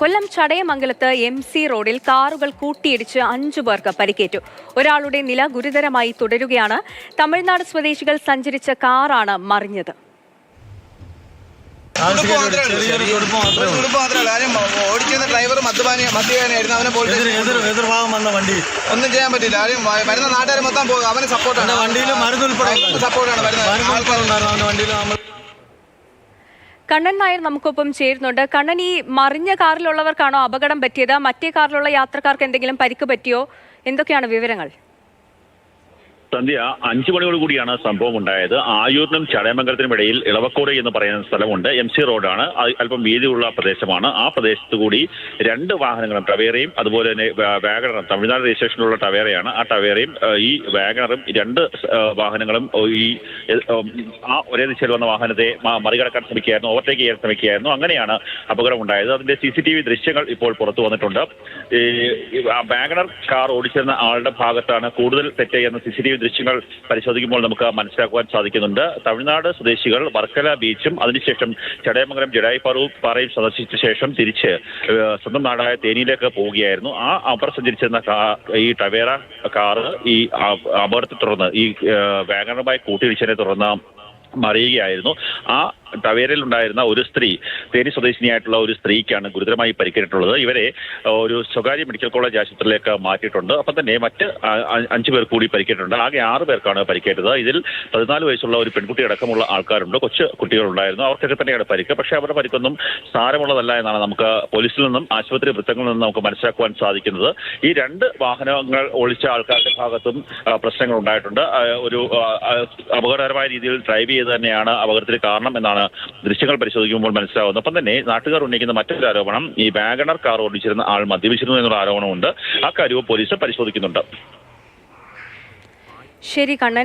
കൊല്ലം ചടയമംഗലത്ത് M C റോഡിൽ കാറുകൾ കൂട്ടിയിടിച്ച് അഞ്ചു പേർക്ക് പരിക്കേറ്റു. ഒരാളുടെ നില ഗുരുതരമായി തുടരുകയാണ്. തമിഴ്നാട് സ്വദേശികൾ സഞ്ചരിച്ച കാറാണ് മറിഞ്ഞത്. ഓടിച്ചിരുന്ന ഡ്രൈവർ മദ്യപാനി മദ്യപാനായിരുന്നു അവനെ എതിർഭാഗം വന്ന വണ്ടി. ഒന്നും ചെയ്യാൻ പറ്റില്ല ആരും വരുന്ന നാട്ടുകാർ മൊത്തം പോകും. അവന് സപ്പോർട്ടാണ് വണ്ടിയിൽ മരുന്ന് ഉൾപ്പെടെ സപ്പോർട്ടാണ് വരുന്നത്. അവന്റെ വണ്ടിയിൽ നമ്മൾ കണ്ണൻ നായർ നമുക്കൊപ്പം ചേരുന്നുണ്ട്. കണ്ണൻ ഈ മറിഞ്ഞ കാറിലുള്ളവർക്കാണോ അപകടം പറ്റിയത്? മറ്റേ കാറിലുള്ള യാത്രക്കാർക്ക് എന്തെങ്കിലും പരിക്ക് പറ്റിയോ? എന്തൊക്കെയാണ് വിവരങ്ങൾ? സന്ധ്യ അഞ്ചു മണിയോട് കൂടിയാണ് സംഭവം ഉണ്ടായത്. ആയൂരിനും ചടയമംഗലത്തിനും ഇടയിൽ ഇളവക്കോട് എന്ന് പറയുന്ന സ്ഥലമുണ്ട്. എം സി റോഡാണ്. അല്പം വീതിയുള്ള പ്രദേശമാണ്. ആ പ്രദേശത്ത് കൂടി രണ്ട് വാഹനങ്ങളും ടവേറയും അതുപോലെ തന്നെ വാഗണറും തമിഴ്നാട് രജിസ്ട്രേഷനിലുള്ള ടവേറയാണ് ആ ടവേറയും ഈ വാഗണറും രണ്ട് വാഹനങ്ങളും ഈ ആ ഒരേ ദിശയിൽ വന്ന വാഹനത്തെ മറികടക്കാൻ ശ്രമിക്കുകയായിരുന്നു ഓവർടേക്ക് ചെയ്യാൻ ശ്രമിക്കുകയായിരുന്നു. അങ്ങനെയാണ് അപകടം ഉണ്ടായത് അതിന്റെ സി സി ടി വി ദൃശ്യങ്ങൾ ഇപ്പോൾ പുറത്തു വന്നിട്ടുണ്ട്. വാഗണർ കാർ ഓടിച്ചിരുന്ന ആളുടെ ഭാഗത്താണ് കൂടുതൽ തെറ്റ് എന്ന സി സി ടി വി ദൃശ്യങ്ങൾ പരിശോധിക്കുമ്പോൾ നമുക്ക് മനസ്സിലാക്കുവാൻ സാധിക്കുന്നുണ്ട്. തമിഴ്നാട് സ്വദേശികൾ വർക്കല ബീച്ചും അതിനുശേഷം ചടയമംഗലം ജഡായി പാറു പാറയും സന്ദർശിച്ച ശേഷം തിരിച്ച് സ്വന്തം നാടായ തേനിയിലേക്ക് പോവുകയായിരുന്നു. ആ അവർ സഞ്ചരിച്ചിരുന്ന ഈ ടവേറ കാറ് ഈ അപകടത്തെ തുടർന്ന് ഈ വാഗണറുമായി കൂട്ടിയിടിച്ചതിനെ തുടർന്ന് മറിയുകയായിരുന്നു. ആ ടവേരയിൽ ഉണ്ടായിരുന്ന ഒരു സ്ത്രീ തേനി സ്വദേശിനിയായിട്ടുള്ള ഒരു സ്ത്രീക്കാണ് ഗുരുതരമായി പരിക്കേറ്റിട്ടുള്ളത്. ഇവരെ ഒരു സ്വകാര്യ മെഡിക്കൽ കോളേജ് ആശുപത്രിയിലേക്ക് മാറ്റിയിട്ടുണ്ട്. അപ്പം തന്നെ മറ്റ് അഞ്ച് പേർ കൂടി പരിക്കേറ്റിട്ടുണ്ട്. ആകെ ആറ് പേർക്കാണ് പരിക്കേറ്റത്. ഇതിൽ പതിനാല് വയസ്സുള്ള ഒരു പെൺകുട്ടി അടക്കമുള്ള ആൾക്കാരുണ്ട്. കൊച്ചു കുട്ടികളുണ്ടായിരുന്നു. അവർക്കൊക്കെ തന്നെയാണ് പരിക്ക്. പക്ഷേ അവരുടെ പരിക്കൊന്നും സാരമുള്ളതല്ല എന്നാണ് നമുക്ക് പോലീസിൽ നിന്നും ആശുപത്രി വൃത്തങ്ങളിൽ നിന്നും നമുക്ക് മനസ്സിലാക്കുവാൻ സാധിക്കുന്നത്. ഈ രണ്ട് വാഹനങ്ങൾ ഒളിച്ച ആൾക്കാരുടെ ഭാഗത്തും പ്രശ്നങ്ങൾ ഉണ്ടായിട്ടുണ്ട്. ഒരു അപകടകരമായ രീതിയിൽ ഡ്രൈവ് ചെയ്ത് തന്നെയാണ് അപകടത്തിന് കാരണം എന്നാണ് ദൃശ്യങ്ങൾ പരിശോധിക്കുമ്പോൾ മനസ്സിലാവുന്നത്. ഒപ്പം തന്നെ നാട്ടുകാർ ഉന്നയിക്കുന്ന മറ്റൊരു ആരോപണം ഈ വാഗണർ കാർ ഓടിച്ചിരുന്ന ആൾ മദ്യപിച്ചിരുന്നു എന്നുള്ള ആരോപണമുണ്ട്. ആ അക്കാര്യവും പോലീസ് പരിശോധിക്കുന്നുണ്ട്. ശരി കണ്ണൻ.